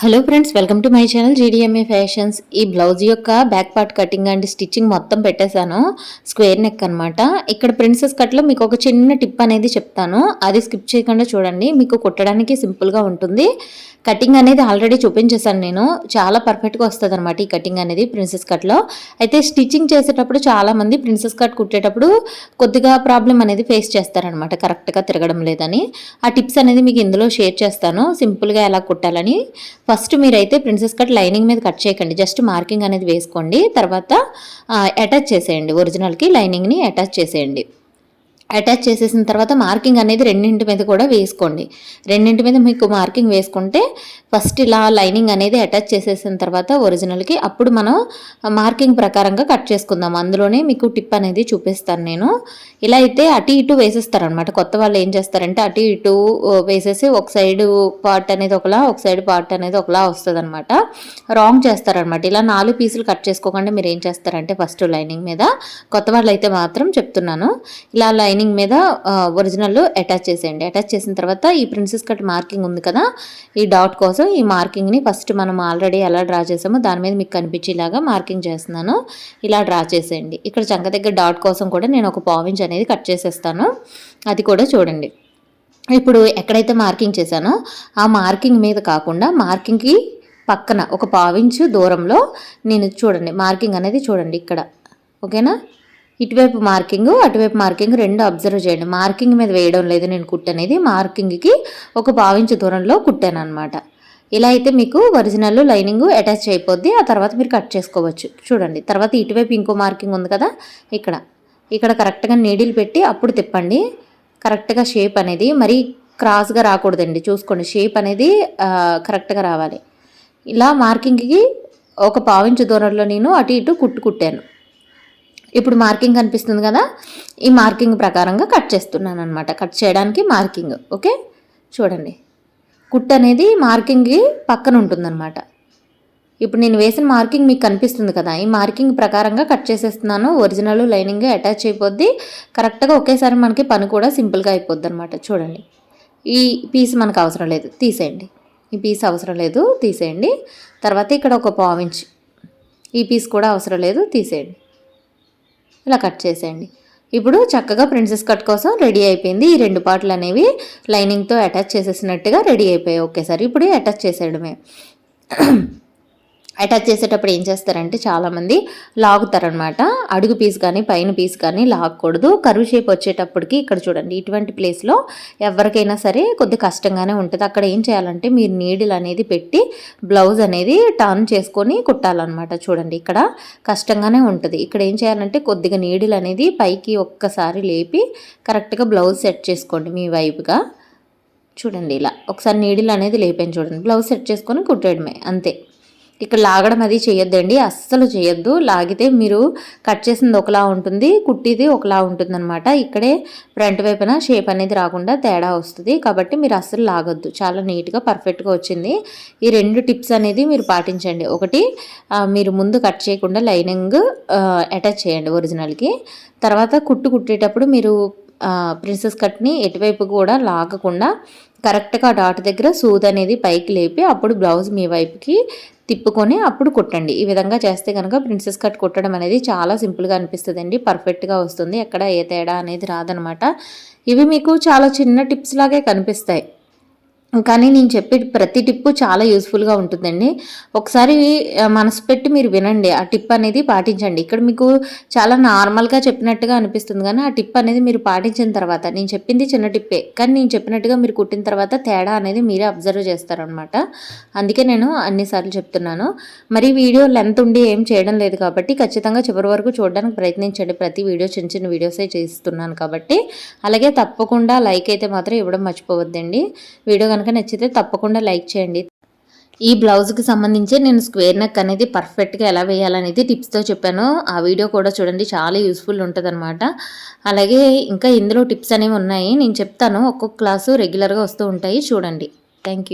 Hello friends welcome to my channel GDMA fashions ఈ blouse యొక్క back part cutting and stitching మొత్తం పెట్టేశాను. Square neck అనమాట ఇక్కడ ప్రిన్సెస్ కట్లో మీకు ఒక చిన్న టిప్ అనేది చెప్తాను. అది స్కిప్ చేయకుండా చూడండి. మీకు కుట్టడానికి సింపుల్గా ఉంటుంది. కటింగ్ అనేది ఆల్రెడీ చూపించేశాను నేను. చాలా పర్ఫెక్ట్గా వస్తుంది అనమాట ఈ కటింగ్ అనేది ప్రిన్సెస్ కట్లో అయితే స్టిచ్చింగ్ చేసేటప్పుడు చాలామంది ప్రిన్సెస్ కట్ కుట్టేటప్పుడు కొద్దిగా ప్రాబ్లం అనేది ఫేస్ చేస్తారనమాట కరెక్ట్గా తిరగడం లేదని. ఆ టిప్స్ అనేది మీకు ఇందులో షేర్ చేస్తాను. సింపుల్గా ఎలా కుట్టాలని. ఫస్ట్ మీరైతే ప్రిన్సెస్ కట్ లైనింగ్ మీద కట్ చేయకండి. జస్ట్ మార్కింగ్ అనేది వేసుకోండి. తర్వాత అటాచ్ చేసేయండి. ఒరిజినల్కి లైనింగ్ని అటాచ్ చేసేయండి. అటాచ్ చేసేసిన తర్వాత మార్కింగ్ అనేది రెండింటి మీద కూడా వేసుకోండి. రెండింటి మీద మీకు మార్కింగ్ వేసుకుంటే ఫస్ట్ ఇలా లైనింగ్ అనేది అటాచ్ చేసేసిన తర్వాత ఒరిజినల్కి అప్పుడు మనం మార్కింగ్ ప్రకారంగా కట్ చేసుకుందాం. అందులోనే మీకు టిప్ అనేది చూపిస్తాను నేను. ఇలా అయితే అటు ఇటు వేసేస్తారనమాట కొత్త వాళ్ళు ఏం చేస్తారంటే అటు ఇటు వేసేసి ఒక సైడ్ పార్ట్ అనేది ఒకలా ఒక సైడ్ పార్ట్ అనేది ఒకలా వస్తుంది అనమాట రాంగ్ చేస్తారనమాట ఇలా నాలుగు పీసులు కట్ చేసుకోకుండా మీరు ఏం చేస్తారంటే ఫస్ట్ లైనింగ్ మీద కొత్త వాళ్ళు అయితే మాత్రం చెప్తున్నాను. ఇలా లైన్ లైనింగ్ మీద ఒరిజినల్ అటాచ్ చేసేయండి. అటాచ్ చేసిన తర్వాత ఈ ప్రిన్సెస్ కట్ మార్కింగ్ ఉంది కదా ఈ డాట్ కోసం ఈ మార్కింగ్ని ఫస్ట్ మనం ఆల్రెడీ ఎలా డ్రా చేసామో దాని మీద మీకు కనిపించేలాగా మార్కింగ్ చేస్తున్నాను. ఇలా డ్రా చేసేయండి. ఇక్కడ చంక దగ్గర డాట్ కోసం కూడా నేను ఒక పావించ్ అనేది కట్ చేసేస్తాను. అది కూడా చూడండి. ఇప్పుడు ఎక్కడైతే మార్కింగ్ చేశానో ఆ మార్కింగ్ మీద కాకుండా మార్కింగ్కి పక్కన ఒక పావించు దూరంలో నేను చూడండి మార్కింగ్ అనేది చూడండి ఇక్కడ. ఓకేనా ఇటువైపు మార్కింగ్ అటువైపు మార్కింగ్ రెండు అబ్జర్వ్ చేయండి. మార్కింగ్ మీద వేయడం లేదు నేను కుట్టనేది మార్కింగ్కి ఒక పావించు దూరంలో కుట్టాను అనమాట ఇలా అయితే మీకు ఒరిజినల్ లైనింగ్ అటాచ్ అయిపోద్ది. ఆ తర్వాత మీరు కట్ చేసుకోవచ్చు. చూడండి. తర్వాత ఇటువైపు ఇంకో మార్కింగ్ ఉంది కదా ఇక్కడ. ఇక్కడ కరెక్ట్గా నీడిల్ పెట్టి అప్పుడు తిప్పండి. కరెక్ట్గా షేప్ అనేది మరీ క్రాస్గా రాకూడదండి. చూసుకోండి. షేప్ అనేది కరెక్ట్గా రావాలి. ఇలా మార్కింగ్కి ఒక పావించు దూరంలో నేను అటు ఇటు కుట్టు కుట్టాను. ఇప్పుడు మార్కింగ్ కనిపిస్తుంది కదా ఈ మార్కింగ్ ప్రకారంగా కట్ చేస్తున్నాను అనమాట కట్ చేయడానికి మార్కింగ్ ఓకే? చూడండి. కుట్ అనేది మార్కింగ్కి పక్కన ఉంటుందన్నమాట. ఇప్పుడు నేను వేసిన మార్కింగ్ మీకు కనిపిస్తుంది కదా ఈ మార్కింగ్ ప్రకారంగా కట్ చేసేస్తున్నాను. ఒరిజినల్ లైనింగ్ అటాచ్ అయిపోద్ది. కరెక్ట్గా ఒకేసారి మనకి పని కూడా సింపుల్గా అయిపోద్ది అనమాట చూడండి. ఈ పీస్ మనకు అవసరం లేదు తీసేయండి. ఈ పీస్ అవసరం లేదు తీసేయండి. తర్వాత ఇక్కడ ఒక పావించ్ ఈ పీస్ కూడా అవసరం లేదు తీసేయండి. ఇలా కట్ చేసేయండి. ఇప్పుడు చక్కగా ప్రిన్సెస్ కట్ కోసం రెడీ అయిపోయింది. ఈ రెండు పాటలు అనేవి లైనింగ్తో అటాచ్ చేసేసినట్టుగా రెడీ అయిపోయాయి. ఒకేసారి ఇప్పుడు అటాచ్ చేసేయడమే. అటాచ్ చేసేటప్పుడు ఏం చేస్తారంటే చాలామంది లాగుతారనమాట. అడుగు పీస్ కానీ పైన పీస్ కానీ లాగకూడదు. కరువు షేప్ వచ్చేటప్పటికి ఇక్కడ చూడండి ఇటువంటి ప్లేస్లో ఎవరికైనా సరే కొద్ది కష్టంగానే ఉంటుంది. అక్కడ ఏం చేయాలంటే మీరు నీడిల్ అనేది పెట్టి బ్లౌజ్ అనేది టర్న్ చేసుకొని కుట్టాలన్నమాట చూడండి ఇక్కడ కష్టంగానే ఉంటుంది. ఇక్కడ ఏం చేయాలంటే కొద్దిగా నీడిల్ అనేది పైకి ఒక్కసారి లేపి కరెక్ట్గా బ్లౌజ్ సెట్ చేసుకోండి మీ వైపుగా. చూడండి ఇలా. ఒకసారి నీడిల్ అనేది లేపాను చూడండి. బ్లౌజ్ సెట్ చేసుకొని కుట్టేయడమే. అంతే. ఇక్కడ లాగడం అది చేయొద్దండి అస్సలు చేయొద్దు. లాగితే మీరు కట్ చేసింది ఒకలా ఉంటుంది కుట్టిది ఒకలా ఉంటుందన్నమాట. ఇక్కడే ఫ్రంట్ వైపున షేప్ అనేది రాకుండా తేడా వస్తుంది. కాబట్టి మీరు అస్సలు లాగొద్దు. చాలా నీట్గా పర్ఫెక్ట్గా వచ్చింది. ఈ రెండు టిప్స్ అనేది మీరు పాటించండి. ఒకటి మీరు ముందు కట్ చేయకుండా లైనింగ్ అటాచ్ చేయండి ఒరిజినల్కి. తర్వాత కుట్టు కుట్టేటప్పుడు మీరు ప్రిన్సెస్ కట్ని ఎటువైపు కూడా లాగకుండా కరెక్ట్గా డాట్ దగ్గర సూద్ అనేది పైకి లేపి అప్పుడు బ్లౌజ్ మీ వైపుకి తిప్పుకొని అప్పుడు కుట్టండి. ఈ విధంగా చేస్తే కనుక ప్రిన్సెస్ కట్ కుట్టడం అనేది చాలా సింపుల్గా అనిపిస్తుంది అండి పర్ఫెక్ట్గా వస్తుంది. ఎక్కడ ఏ తేడా అనేది రాదనమాట. ఇవి మీకు చాలా చిన్న టిప్స్ లాగే కనిపిస్తాయి. కానీ నేను చెప్పే ప్రతి టిప్పు చాలా యూస్ఫుల్గా ఉంటుందండి. ఒకసారి మనసు పెట్టి మీరు వినండి. ఆ టిప్ అనేది పాటించండి. ఇక్కడ మీకు చాలా నార్మల్గా చెప్పినట్టుగా అనిపిస్తుంది కానీ ఆ టిప్ అనేది మీరు పాటించిన తర్వాత నేను చెప్పింది చిన్న టిప్పే కానీ నేను చెప్పినట్టుగా మీరు కుట్టిన తర్వాత తేడా అనేది మీరే అబ్జర్వ్ చేస్తారనమాట. అందుకే నేను అన్నిసార్లు చెప్తున్నాను. మరి వీడియో లెంత్ ఉండి ఏం చేయడం లేదు కాబట్టి ఖచ్చితంగా చివరి వరకు చూడడానికి ప్రయత్నించండి. ప్రతి వీడియో చిన్న చిన్న వీడియోసే చేస్తున్నాను కాబట్టి. అలాగే తప్పకుండా లైక్ అయితే మాత్రం ఇవ్వడం మర్చిపోవద్దండి. వీడియో కనుక నచ్చితే తప్పకుండా లైక్ చేయండి. ఈ బ్లౌజ్కి సంబంధించి నేను స్క్వేర్ నెక్ అనేది పర్ఫెక్ట్గా ఎలా వేయాలనేది టిప్స్తో చెప్పాను. ఆ వీడియో కూడా చూడండి చాలా యూస్ఫుల్ ఉంటుంది అలాగే ఇంకా ఇందులో టిప్స్ అనేవి ఉన్నాయి. నేను చెప్తాను ఒక్కొక్క క్లాసు రెగ్యులర్గా వస్తూ ఉంటాయి. చూడండి. థ్యాంక్